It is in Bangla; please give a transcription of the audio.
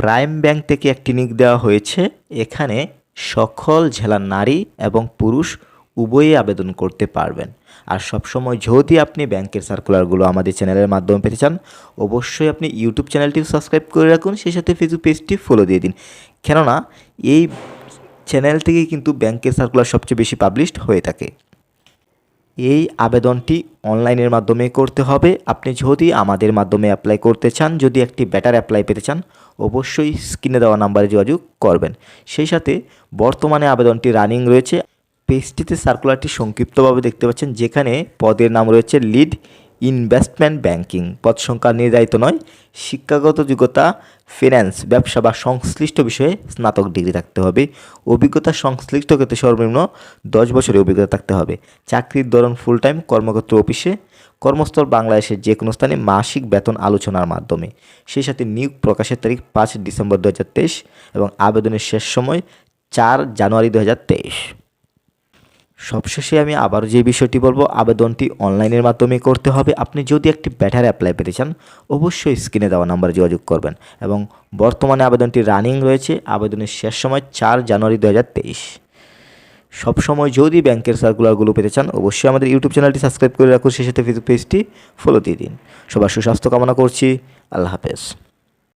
প্রাইম ব্যাংক থেকে একটি নিক দেওয়া হয়েছে। এখানে সকল জেলার নারী এবং পুরুষ উভয়ে আবেদন করতে পারবেন। আর সবসময় যদি আপনি ব্যাংকের সার্কুলারগুলো আমাদের চ্যানেলের মাধ্যমে পেতে চান, অবশ্যই আপনি ইউটিউব চ্যানেলটি সাবস্ক্রাইব করে রাখুন, সেই সাথে ফেসবুক পেজটি ফলো দিয়ে দিন। কেননা, এই চ্যানেল থেকেই কিন্তু ব্যাংকের সার্কুলার সবচেয়ে বেশি পাবলিশড হয়ে থাকে। এই আবেদনটি অনলাইনের মাধ্যমে করতে হবে। আপনি যদি আমাদের মাধ্যমে অ্যাপ্লাই করতে চান, যদি একটি ব্যাটার অ্যাপ্লাই পেতে চান, অবশ্যই স্ক্রিনে দেওয়া নাম্বারে যোগাযোগ করবেন। সেই সাথে বর্তমানে আবেদনটি রানিং রয়েছে। পেজটিতে সার্কুলারটি সংক্ষিপ্তভাবে দেখতে পাচ্ছেন, যেখানে পদের নাম রয়েছে লিড ইনভেস্টমেন্ট ব্যাংকিং। পদ সংখ্যা নির্ধারিত নয়। শিক্ষাগত যোগ্যতা ফিন্যান্স ব্যবসা বা সংশ্লিষ্ট বিষয়ে স্নাতক ডিগ্রি থাকতে হবে। অভিজ্ঞতা সংশ্লিষ্ট ক্ষেত্রে সর্বনিম্ন দশ বছরের অভিজ্ঞতা থাকতে হবে। চাকরির ধরন ফুল টাইম কর্মক্ষেত্র অফিসে। কর্মস্থল বাংলাদেশের যে কোনো স্থানে মাসিক বেতন আলোচনার মাধ্যমে। সেই সাথে নিয়োগ প্রকাশের তারিখ পাঁচ ডিসেম্বর দু এবং আবেদনের শেষ সময় চার জানুয়ারি দু হাজার তেইশ। সবশেষে আমি আবারও যে বিষয়টি বলব, আবেদনটি অনলাইনের মাধ্যমে করতে হবে। আপনি যদি একটি ব্যাটার অ্যাপ্লাই পেতে চান, অবশ্যই স্ক্রিনে দেওয়া নাম্বারে যোগাযোগ করবেন এবং বর্তমানে আবেদনটি রানিং রয়েছে, আবেদনের শেষ সময় চার জানুয়ারি দু হাজার তেইশ। সবসময় যদি ব্যাংকের সার্কুলারগুলো পেতে চান, অবশ্যই আমাদের ইউটিউব চ্যানেলটি সাবস্ক্রাইব করে রাখুন, সেই সাথে ফেসবুক পেজটি ফলো দিয়ে দিন। সবার সুস্বাস্থ্য কামনা করছি। আল্লাহ হাফেজ।